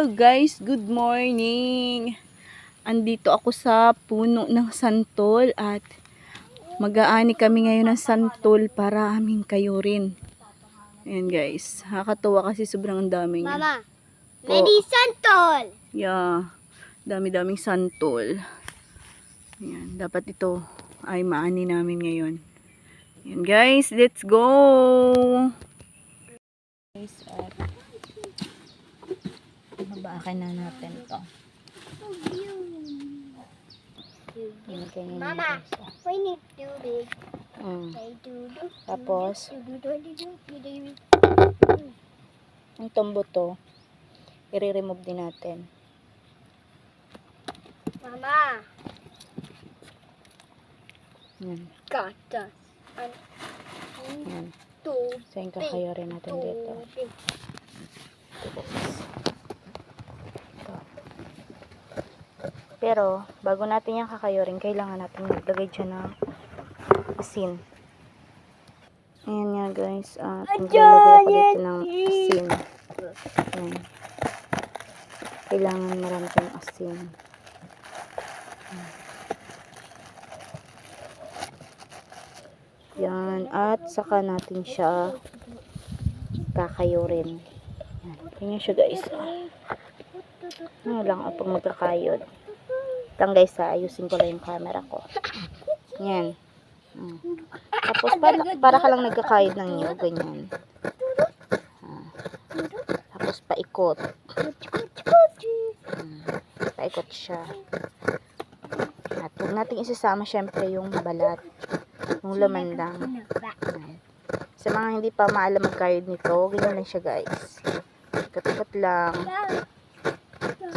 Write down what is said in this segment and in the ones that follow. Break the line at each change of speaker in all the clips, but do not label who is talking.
Hello guys, good morning. Andito ako sa puno ng santol at mag-aani kami ngayon ng santol para aming kayurin. Ayan guys, nakakatuwa kasi sobrang ang dami niya.
Mama,
Po.
Lady Santol.
Yeah, dami-daming santol. Ayan, dapat ito ay maani namin ngayon. Ayan guys, let's go! Guys, at babaakin na natin na
Mama. We need to do this.
Mm.
They do.
Tapos? Ang tombo to, i-remove din natin.
Mama,
Yan.
One,
yan. yung kakayorin natin dito.
three.
Pero, bago natin yung kakayurin, kailangan natin maglagay dyan ng asin. Ayan nga guys, at maglalagay ako dito ng asin. Ayan. Kailangan marami tayong asin. Yan, at saka natin siya kakayurin. Yan, ganyan siya guys. Ano lang ako pag magkakayod. Lang guys ha, ayusin ko lang yung camera ko. Yan. Mm. Tapos para, para ka lang nagkakayod ng iyo, ganyan. Ah. Tapos paikot. Mm. Paikot siya. At huwag natin isasama syempre yung balat. Yung laman lang. Yan. Sa mga hindi pa maalam magkayod nito, ganyan lang siya guys. Ikot-ikot lang.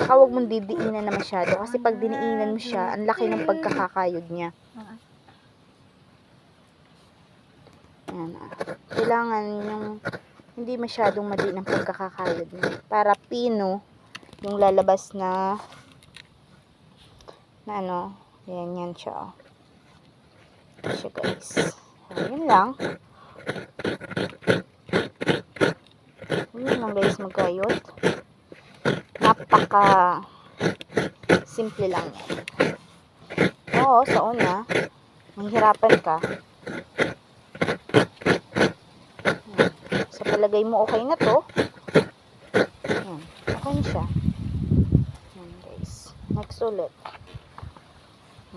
Saka huwag mong didiinan na masyado. Kasi pag diniinan mo siya, ang laki ng pagkakakayod niya. Yan. ah. Kailangan yung hindi masyadong mali ng pagkakakayod niya. Para pino yung lalabas na na ano, yan yan siya. Oh. Siya guys. Yan lang. Yun lang guys magkayod napaka simple lang yan. Oo, sa una, mahirapan ka. Hmm. Sa palagay mo, okay na to. Yan. Okay na siya. Guys. Next ulit.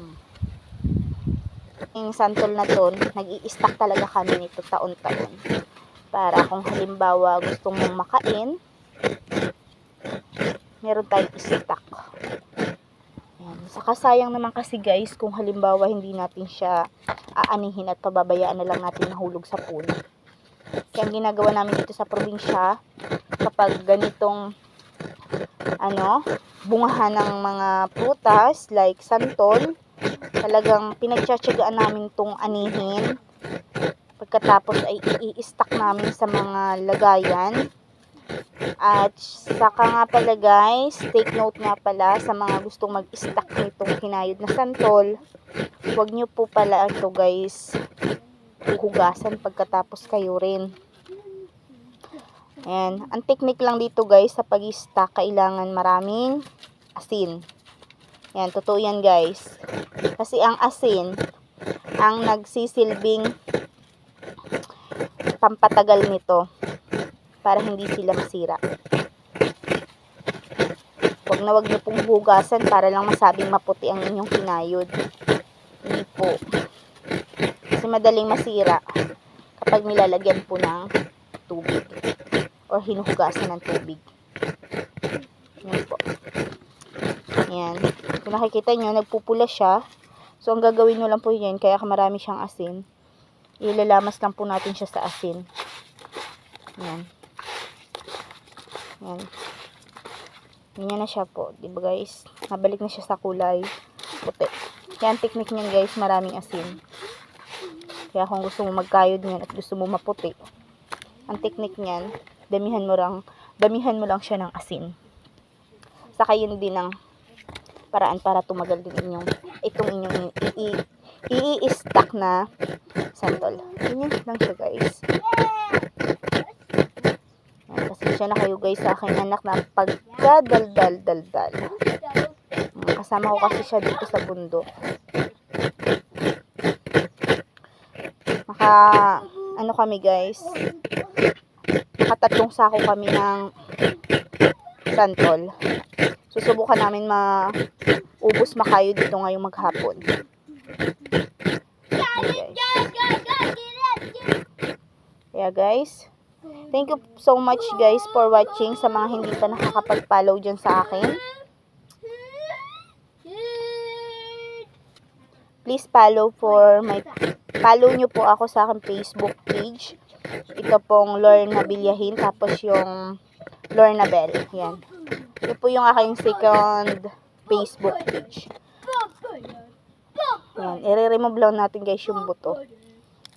Hmm. Yung santol na to, nag i-stack talaga kami nito taon-taon. Para kung halimbawa gusto mong makain, meron tayong stock. Ayan. Saka sayang naman kasi guys, kung halimbawa hindi natin siya aanihin at pababayaan na lang natin nahulog sa puno. Kaya ang ginagawa namin dito sa probinsya, kapag ganitong ano, bungahan ng mga prutas like santol, talagang pinagtsatsagaan namin tong anihin. Pagkatapos ay i-stack namin sa mga lagayan at saka nga pala guys, take note nga pala sa mga gustong mag-stack nitong kinayod na santol. Huwag nyo po pala ito guys huhugasan pagkatapos kayo rin. Ayan. Ang technique lang dito guys sa pag-stack, kailangan maraming asin. Ayan, totoo yan guys. Kasi ang asin, ang nagsisilbing pampatagal nito para hindi sila masira. Huwag na huwag niyo pong hugasan para lang masabing maputi ang inyong kinayod. Hindi po. Kasi madaling masira kapag nilalagyan po ng tubig or hinuhugasan ng tubig. Yan po. Yan. Kung nakikita nyo, nagpupula siya. So, ang gagawin nyo lang po yan, kaya marami siyang asin. Ilalamas lang po natin siya sa asin. Yan. Yan. Ganyan na siya po. Diba guys? Nabalik na siya sa kulay puti. Yan technique niyan guys. Maraming asin. Kaya kung gusto mo magkayod niyan at gusto mo maputi, ang technique niyan, damihan mo lang, damihan mo lang siya ng asin. Saka yun din ang paraan para tumagal din inyong, itong inyong i-i-stack na santol. Ganyan lang siya guys. Pasensya na kayo guys sa aking anak na pagkadaldal-daldal. Kasama ko kasi siya dito sa bundok. Maka, ano kami guys, nakatatlong sako kami ng santol. Susubukan namin ma-ubos makayo dito ngayong maghapon. Ayan, guys. Kaya guys, thank you so much guys for watching sa mga hindi pa nakakapag-follow dyan sa akin. Please follow for my follow nyo po ako sa aking Facebook page. Ito pong Lorna Bilyahin tapos yung Lorna Bell. Yan. Ito po yung aking second Facebook page. Yan. I-remove natin guys yung buto.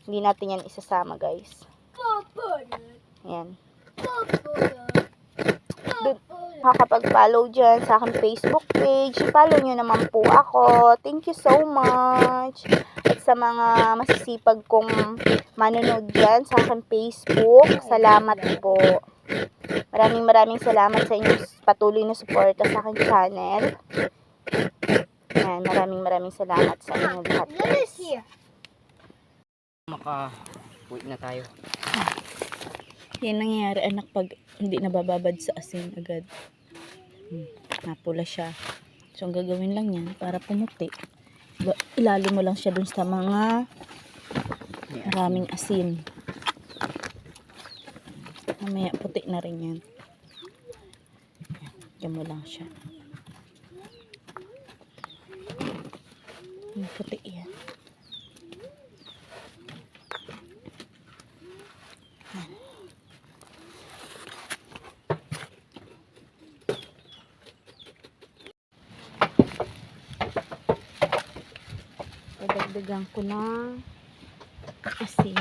Hindi natin yan isasama guys. Yan. Makakapag-follow dyan sa aking Facebook page. Follow nyo naman po ako. Thank you so much. At sa mga masisipag kong manonood dyan sa aking Facebook, salamat po. Maraming maraming salamat sa inyong patuloy na suporta sa aking channel. Yan, maraming maraming salamat sa inyong lahat.
What is here?
maka uwi na tayo.
Yan nangyayari anak pag hindi nabababad sa asin agad. Hmm, napula siya. So, ang gagawin lang yan para pumuti. Ilalim mo lang siya dun sa mga maraming asin. Mamaya puti na rin yan. Yan mo lang siya. Yung puti yan. Dadagdagan ko ng asin.